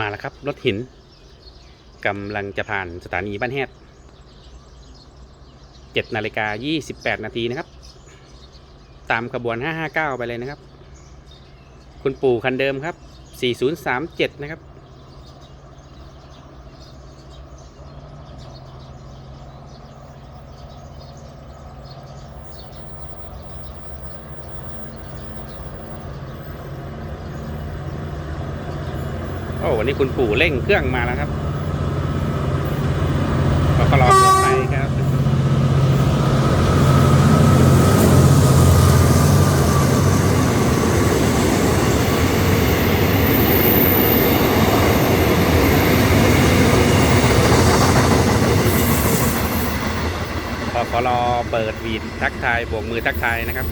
มาแล้วครับ รถหินกำลังจะผ่านสถานีบ้านแฮด7นาฬิกา28นาทีนะครับ ตามขบวน559ไปเลยนะครับ คุณปู่คันเดิมครับ4037นะครับ โอ้วันนี้คุณปู่เร่งเครื่องมาแล้วครับก็รอตัวไปครับพอขอรอเปิดวีดทักทายโบกมือทักทายนะครับ